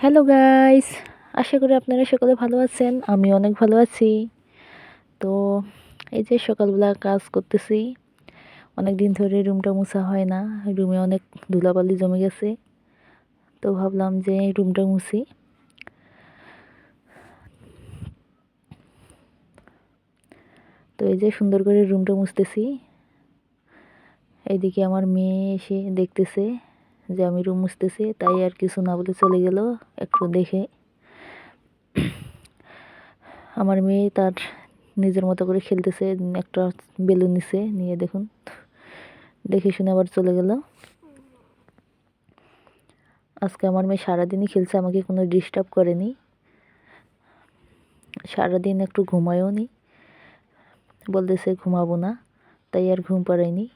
Hello guys আশা করি আপনারা সকলে ভালো আছেন। আমি অনেক ভালো আছি। তো এই যে সকালবেলা কাজ করতেছি। অনেক দিন ধরে রুমটা মুছা হয় না। রুমে অনেক ধুলাবালি জমে গেছে। তো ভাবলাম যে রুমটা মুছি। তো এই যে সুন্দর করে রুমটা মুছতেছি। এইদিকে আমার মেয়ে এসে দেখতেছে। যে আমি রুম মুছতেছি, তাই আর কিছু না বলে চলে গেল। একটু দেখে আমার মেয়ে তার নিজের মতো করে খেলতেছে, একটা বেলুন নিছে, নিয়ে দেখুন। দেখে শুনে আবার চলে গেল। আজকে আমার মেয়ে সারাদিনই খেলছে, আমাকে কোনো ডিস্টার্ব করেনি। সারাদিন একটু ঘুমায়ও নি। বলতেছে ঘুমাবো না, তাই আর ঘুম পাড়ায়নি।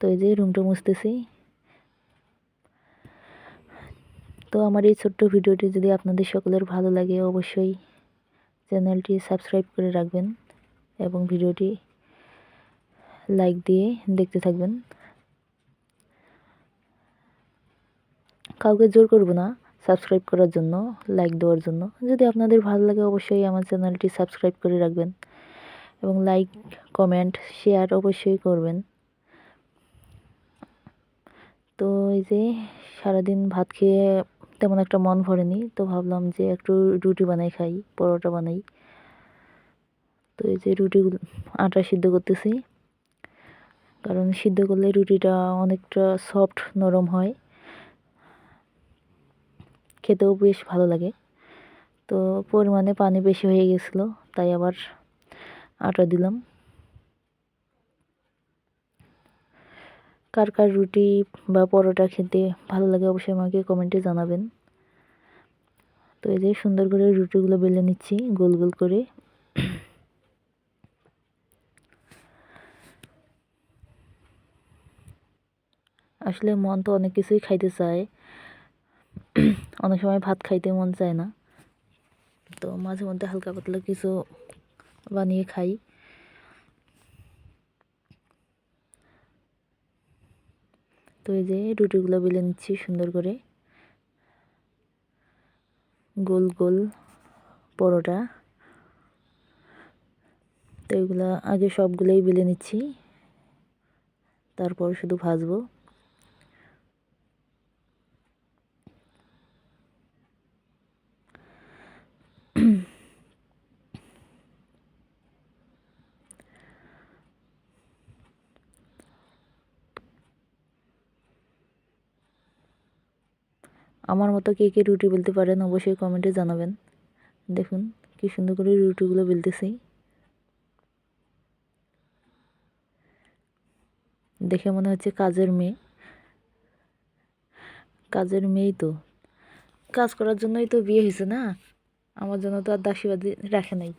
তো এই যে রুমটা মুছতেছি। তো আমার এই ছোট্ট ভিডিওটি যদি আপনাদের সকলের ভালো লাগে, অবশ্যই চ্যানেলটি সাবস্ক্রাইব করে রাখবেন এবং ভিডিওটি লাইক দিয়ে দেখতে থাকবেন। কাউকে জোর করব না সাবস্ক্রাইব করার জন্য লাইক দেওয়ার জন্য। যদি আপনাদের ভালো লাগে, অবশ্যই আমার চ্যানেলটি সাবস্ক্রাইব করে রাখবেন এবং লাইক কমেন্ট শেয়ার অবশ্যই করবেন। তো এই যে সারাদিন ভাত খেয়ে তেমন একটা মন ভরেনি, তো ভাবলাম যে একটু রুটি বানাই খাই, পরোটা বানাই। তো এই যে রুটি আটা সিদ্ধ করতেছি। কারণ সিদ্ধ করলে রুটিটা অনেকটা সফট নরম হয়। খেতেও বেশ ভালো লাগে। তো পরিমাণে পানি বেশি হয়ে গেছিল, তাই আবার আটা দিলাম। কার কার রুটি বা পরোটা খেতে ভালো লাগে অবশ্যই আমাকে কমেন্টে জানাবেন। তো এই যে সুন্দর করে রুটিগুলো বেলে নিচ্ছি গোল গোল করে। আসলে মন তো অনেক কিছুই খাইতে চায়। অনেক সময় ভাত খাইতে মন চায় না। তো মাঝে মধ্যে হালকা পাতলা কিছু বানিয়ে খাই। তো এই যে রুটিগুলো বেলে নিচ্ছি সুন্দর করে। গোল গোল পরোটা। তো এগুলো আগে সবগুলোই বেলে নিচ্ছি। তারপর শুধু ভাজবো। আমার মতো কে কে রুটি বেলতে পারেন অবশ্যই কমেন্টে জানাবেন। দেখুন, কি সুন্দর করে রুটিগুলো বেলতেছি। দেখে মনে হচ্ছে কাজের মেয়ে। কাজের মেয়েই তো। কাজ করার জন্যই তো বিয়ে হয়েছে না? আমার জন্য তো আর দাসীবাদী রাখে নাই।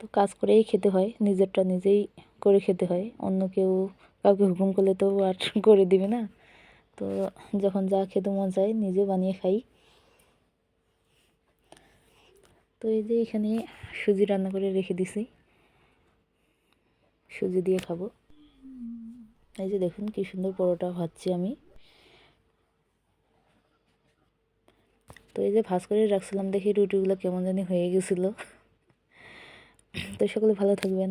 তো কাজ করেই খেতে হয়, নিজেরটা নিজেই করে খেতে হয়। অন্য কেউ কাউকে হুকুম করলে তো আর করে দিবে না। তো যখন যা খেতে মন চায় নিজে বানিয়ে খাই। তো এই যে এখানে সুজি রান্না করে রেখে দিছি। সুজি দিয়ে খাব। এই যে দেখুন কি সুন্দর পরোটা ভাজছি আমি। তো এই যে ভাজ করে রাখছিলাম দেখি রুটিগুলো কেমন জানি হয়ে গেছিল। তো সকলে ভালো থাকবেন।